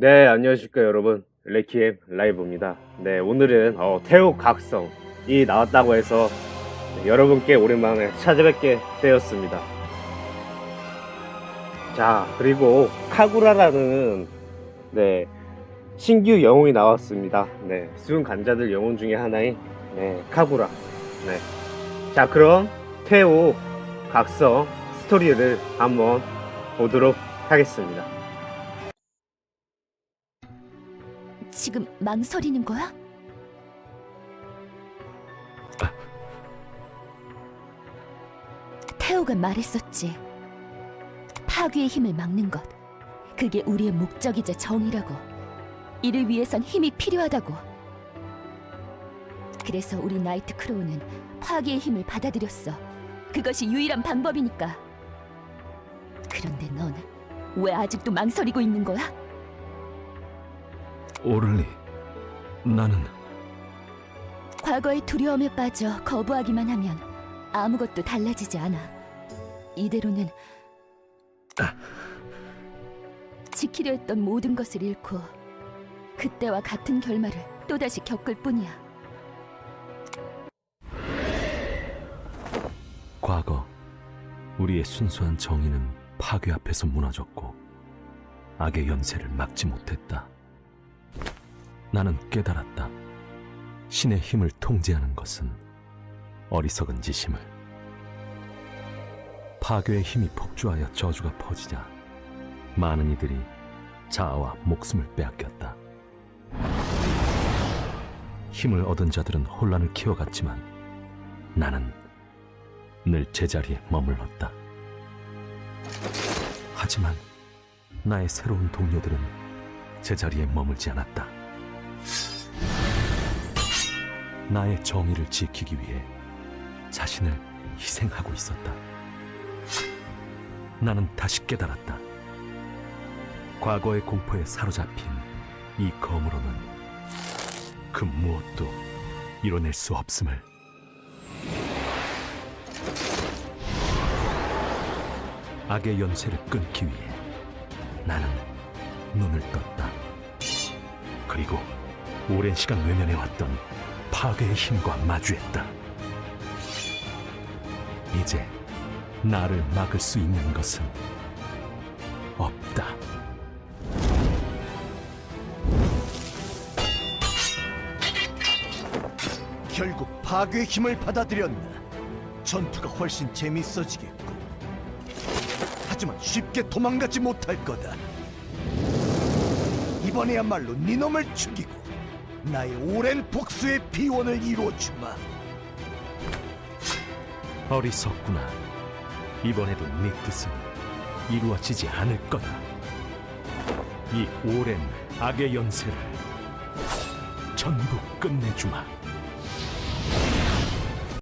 네, 안녕하십니까 여러분. 레키엠 라이브입니다. 네, 오늘은 어, 태우 각성이 나왔다고 해서 네, 여러분께 오랜만에 찾아뵙게 되었습니다. 자, 그리고 카구라라는 네, 신규 영웅이 나왔습니다. 네, 수은 간자들 영웅 중에 하나인 네, 카구라. 네. 자, 그럼 태우 각성 스토리를 한번 보도록 하겠습니다. 지금 망설이는 거야? 태호가 말했었지. 파괴의 힘을 막는 것. 그게 우리의 목적이자 정의라고. 이를 위해선 힘이 필요하다고. 그래서 우리 나이트 크로우는 파괴의 힘을 받아들였어. 그것이 유일한 방법이니까. 그런데 넌 왜 아직도 망설이고 있는 거야? 오를리, 나는 과거의 두려움에 빠져 거부하기만 하면 아무것도 달라지지 않아. 이대로는 지키려 했던 모든 것을 잃고 그때와 같은 결말을 또다시 겪을 뿐이야. 과거 우리의 순수한 정의는 파괴 앞에서 무너졌고 악의 연쇄를 막지 못했다. 나는 깨달았다. 신의 힘을 통제하는 것은 어리석은 짓임을. 파괴의 힘이 폭주하여 저주가 퍼지자 많은 이들이 자아와 목숨을 빼앗겼다. 힘을 얻은 자들은 혼란을 키워갔지만 나는 늘 제자리에 머물렀다. 하지만 나의 새로운 동료들은 제자리에 머물지 않았다. 나의 정의를 지키기 위해 자신을 희생하고 있었다. 나는 다시 깨달았다. 과거의 공포에 사로잡힌 이 검으로는 그 무엇도 이뤄낼 수 없음을. 악의 연쇄를 끊기 위해 나는 눈을 떴다. 그리고 오랜 시간 외면해왔던 파괴의 힘과 마주했다. 이제 나를 막을 수 있는 것은 없다. 결국 파괴의 힘을 받아들였나 전투가 훨씬 재밌어지겠고 하지만 쉽게 도망가지 못할 거다 이번에야말로 네 놈을 죽이고 나의 오랜 복수의 비원을 이루어주마 어리석구나. 이번에도 네 뜻은 이루어지지 않을 거다. 이 오랜 악의 연쇄를 전부 끝내주마.